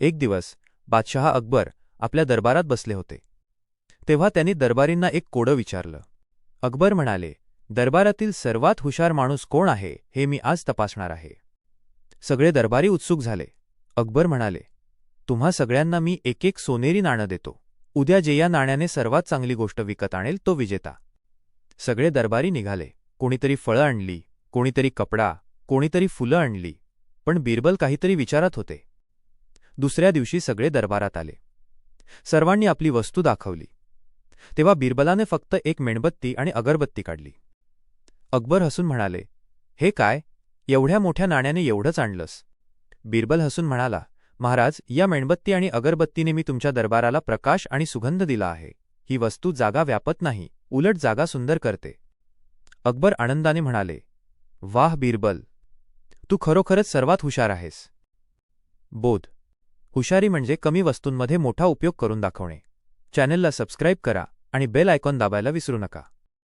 एक दिवस बादशहा अकबर आपल्या दरबारात बसले होते. तेव्हा त्यांनी दरबारींना एक कोडं विचारलं. अकबर म्हणाले दरबारातील सर्वात हुशार माणूस कोण आहे हे मी आज तपासणार आहे. सगळे दरबारी उत्सुक झाले. अकबर म्हणाले तुम्हा सगळ्यांना मी एक एक सोनेरी नाणं देतो. उद्या जे या नाण्याने सर्वात चांगली गोष्ट विकत आणेल तो विजेता. सगळे दरबारी निघाले. कोणीतरी फळं आणली कोणीतरी कपडा कोणीतरी फुलं आणली पण बिरबल काहीतरी विचारात होते. दुसऱ्या दिवशी सगळे दरबारात आले. सर्वांनी आपली वस्तू दाखवली. तेव्हा बिरबलाने फक्त एक मेणबत्ती आणि अगरबत्ती काढली. अकबर हसून म्हणाले हे काय? एवढ्या मोठ्या नाण्याने एवढंच आणलंस? बिरबल हसून म्हणाला महाराज या मेणबत्ती आणि अगरबत्तीने मी तुमच्या दरबाराला प्रकाश आणि सुगंध दिला आहे. ही वस्तू जागा व्यापत नाही उलट जागा सुंदर करते. अकबर आनंदाने म्हणाले वाह बिरबल! तू खरोखरच सर्वात हुशार आहेस. बोध हुशारी म्हणजे कमी वस्तूंमध्ये मोठा उपयोग करून दाखवणे. चॅनलला सबस्क्राईब करा आणि बेल आयकॉन दाबायला विसरू नका.